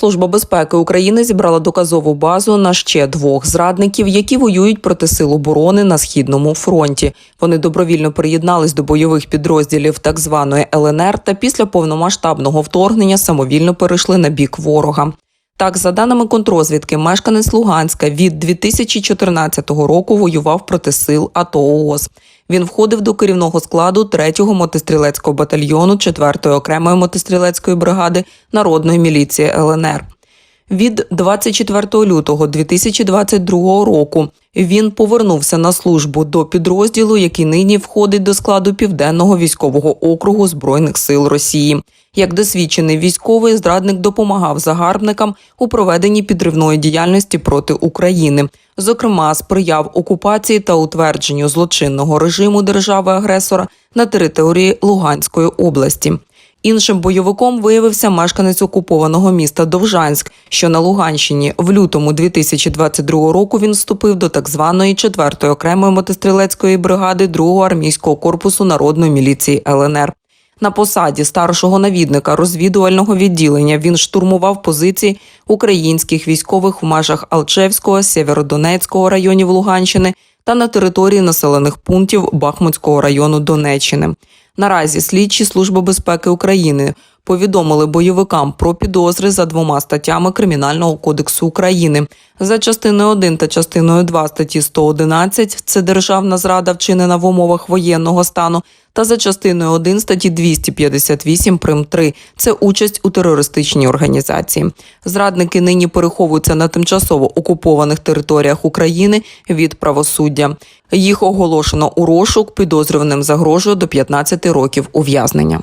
Служба безпеки України зібрала доказову базу на ще двох зрадників, які воюють проти сил оборони на східному фронті. Вони добровільно приєднались до бойових підрозділів так званої ЛНР та після повномасштабного вторгнення самовільно перейшли на бік ворога. Так, за даними контрозвідки, мешканець Луганська від 2014 року воював проти сил АТО ООС. Він входив до керівного складу 3-го мотострілецького батальйону 4-ї окремої мотострілецької бригади народної міліції ЛНР. Від 24 лютого 2022 року він повернувся на службу до підрозділу, який нині входить до складу південного військового округу збройних сил Росії. Як досвідчений військовий, зрадник допомагав загарбникам у проведенні підривної діяльності проти України. Зокрема, сприяв окупації та утвердженню злочинного режиму держави-агресора на території Луганської області. Іншим бойовиком виявився мешканець окупованого міста Довжанськ, що на Луганщині. В лютому 2022 року він вступив до так званої 4-ї окремої мотострілецької бригади 2-го армійського корпусу народної міліції ЛНР. На посаді старшого навідника розвідувального відділення він штурмував позиції українських військових в межах Алчевського, Сєвєродонецького районів Луганщини та на території населених пунктів Бахмутського району Донеччини. Наразі слідчі Служби безпеки України повідомили бойовикам про підозри за двома статтями Кримінального кодексу України. За частиною 1 та частиною 2 статті 111 – це державна зрада, вчинена в умовах воєнного стану, та за частиною 1 статті 258 прим 3 – це участь у терористичній організації. Зрадники нині переховуються на тимчасово окупованих територіях України від правосуддя. Їх оголошено у розшук, підозрюваним загрожує до 15 років ув'язнення.